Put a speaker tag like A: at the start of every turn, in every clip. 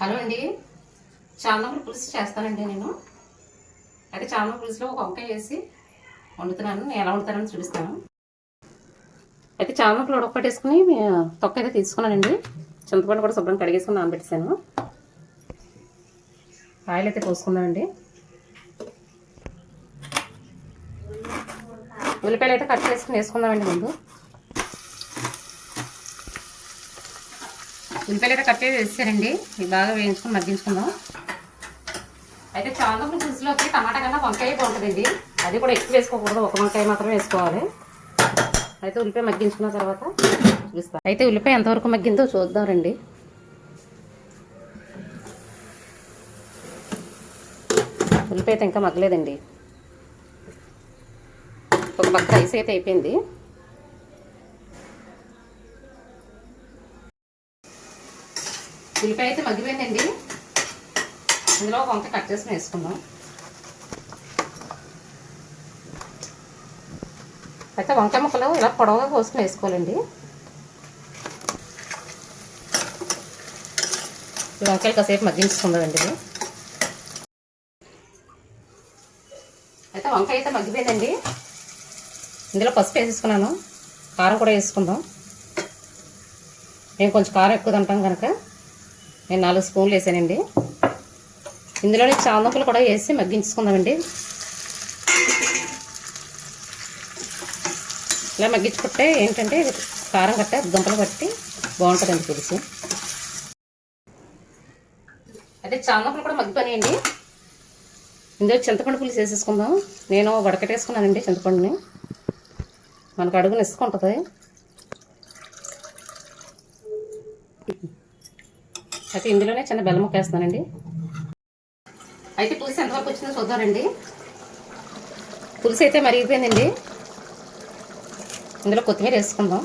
A: Hello అండి. చామనూరు పులుసు చేస్తానండి నేను. అయితే చామనూరు పులుసులో ఒక వంకాయ వేసి వండుతున్నాను. నేను ఎలా వండుతానని చూపిస్తాను. అయితే చామనూరులో వేసుకుని తొక్క అయితే తీసుకున్నానండి. చింతపండు కూడా శుభ్రం కడిగేసుకుని నానబెట్టేసాను ఆయిల్ అయితే పోసుకుందామండి. ఉల్లిపాయలు అయితే కట్ చేసుకుని వేసుకుందామండి ముందు. ఉల్లిపాయలు అయితే కట్ చేసి వేసారండి ఇవి బాగా వేయించుకుని మగ్గించుకుందాం. అయితే చామదుంపల పులుసులోకి టమాటా కన్నా వంకాయ బాగుంటుందండి. అది కూడా ఎక్కువ వేసుకోకూడదు. ఒక వంకాయ మాత్రమే వేసుకోవాలి. అయితే ఉల్లిపాయ మగ్గించుకున్న తర్వాత చూపిస్తాను అయితే ఉల్లిపాయ ఎంతవరకు మగ్గిందో చూద్దాం రండి. ఉల్లిపాయ అయితే ఇంకా మగ్గలేదండి. ఒక పక్క రైస్ అయితే అయిపోయింది. ఉల్లిపాయ అయితే మగ్గిపోయిందండి. ఇందులో వంక వంకాయ కట్ చేసుకుని వేసుకుందాం. అయితే వంకాయ ముక్కలు ఇలా పొడవుగా కోసుకుని వేసుకోవాలండి. వంకాయలు కాసేపు మగ్గించుకుందామండి అయితే వంకాయ అయితే మగ్గిపోయిందండి. ఇందులో పసుపు వేసేసుకున్నాను. కారం కూడా వేసుకుందాం. మేము కొంచెం కారం ఎక్కువ తింటాం కనుక నేను నాలుగు స్పూన్లు వేసానండి. ఇందులోనే చామదుంపలు కూడా వేసి మగ్గించుకుందామండి. ఇలా మగ్గించుకుంటే ఏంటంటే కారం కట్ట దుంపలు పట్టి బాగుంటుందండి పులుసు. అదే చామదుంపలు కూడా మగ్గిపోయాయండి ఇందులో చింతపండు పులుసు వేసేసుకుందాం. నేను వడకట్టేసుకున్నానండి చింతపండుని. మనకు అడుగున ఇసుకుంటుంది అయితే ఇందులోనే చిన్న బెల్లం ముక్క అయితే పులుసు ఎంతవరకు వచ్చిందో చూద్దామండి. పులుసు అయితే మరిగిపోయిందండి. ఇందులో కొత్తిమీర వేసుకుందాం.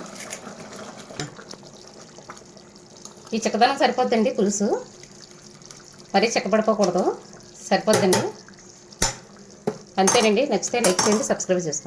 A: ఈ చిక్కదనం సరిపోద్దండి పులుసు. మరీ చిక్కబడిపోకూడదు. సరిపోద్దండి. అంతేనండి. నచ్చితే లైక్ చేయండి సబ్స్క్రైబ్ చేసుకోండి.